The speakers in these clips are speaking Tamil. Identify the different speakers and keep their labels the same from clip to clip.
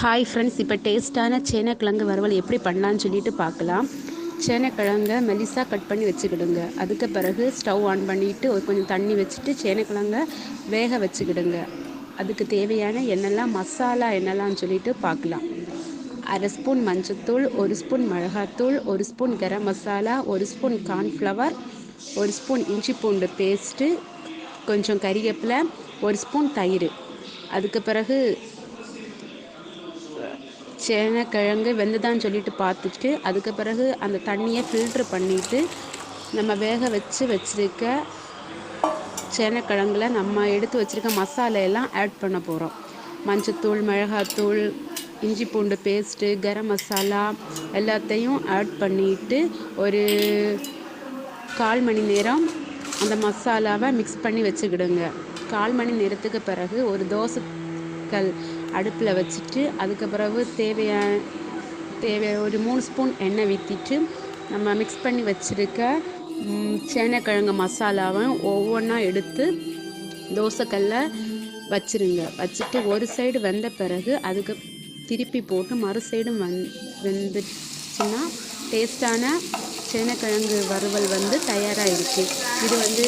Speaker 1: ஹாய் ஃப்ரெண்ட்ஸ் இப்போ டேஸ்ட்டான சேனக்கிழங்கு வறுவல் எப்படி பண்ணலான்னு சொல்லிட்டு பார்க்கலாம். சேனக்கிழங்க மெலிசாக கட் பண்ணி வச்சுக்கிடுங்க. அதுக்கு பிறகு ஸ்டவ் ஆன் பண்ணிவிட்டு ஒரு கொஞ்சம் தண்ணி வச்சுட்டு சேனக்கிழங்க வேக வச்சுக்கிடுங்க. அதுக்கு தேவையான என்னெல்லாம் மசாலா என்னெல்லாம் சொல்லிட்டு பார்க்கலாம். அரை ஸ்பூன் மஞ்சத்தூள் ஒரு ஸ்பூன் மிளகாத்தூள் ஒரு ஸ்பூன் கரம் மசாலா ஒரு ஸ்பூன் கார்ன்ஃப்ளவர் ஒரு ஸ்பூன் இஞ்சி பூண்டு பேஸ்ட்டு கொஞ்சம் கறிவேப்பிலை ஒரு ஸ்பூன் தயிர். அதுக்கு பிறகு சேனக்கிழங்கு வெந்ததான்னு சொல்லிட்டு பார்த்துட்டு அதுக்கு பிறகு அந்த தண்ணியை ஃபில்ட்ரு பண்ணிவிட்டு நம்ம வேக வச்சு வச்சுருக்க சேனக்கிழங்குல நம்ம எடுத்து வச்சுருக்க மசாலையெல்லாம் ஆட் பண்ண போகிறோம் மஞ்சத்தூள் மிளகாத்தூள் இஞ்சி பூண்டு பேஸ்ட்டு கரம் மசாலா எல்லாத்தையும் ஆட் பண்ணிவிட்டு ஒரு கால் மணி நேரம் அந்த மசாலாவை மிக்ஸ் பண்ணி வச்சுக்கிடுங்க. கால் மணி நேரத்துக்கு பிறகு ஒரு தோசை கல் அடுப்பில் வச்சுட்டு அதுக்கு பிறகு தேவையான தேவை ஒரு மூணு ஸ்பூன் எண்ணெய் ஊற்றிட்டு நம்ம மிக்ஸ் பண்ணி வச்சுருக்க சேனக்கிழங்கு மசாலாவை ஒவ்வொன்றா எடுத்து தோசைக்கல்ல வச்சுருங்க. வச்சுட்டு ஒரு சைடு வெந்த பிறகு அதுக்கு திருப்பி போட்டு மறு சைடும் வந் வெந்துச்சுன்னா டேஸ்டான சேனக்கிழங்கு வறுவல் வந்து தயாராக இருக்குது இது வந்து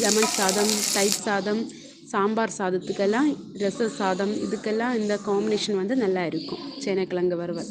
Speaker 1: லெமன் சாதம் தயிர் சாதம் சாம்பார் சாதத்துக்கெல்லாம் ரச சாதம் இதுக்கெல்லாம் இந்த காம்பினேஷன் வந்து நல்லா இருக்கும். சேனக்கிழங்கு வறுவல்.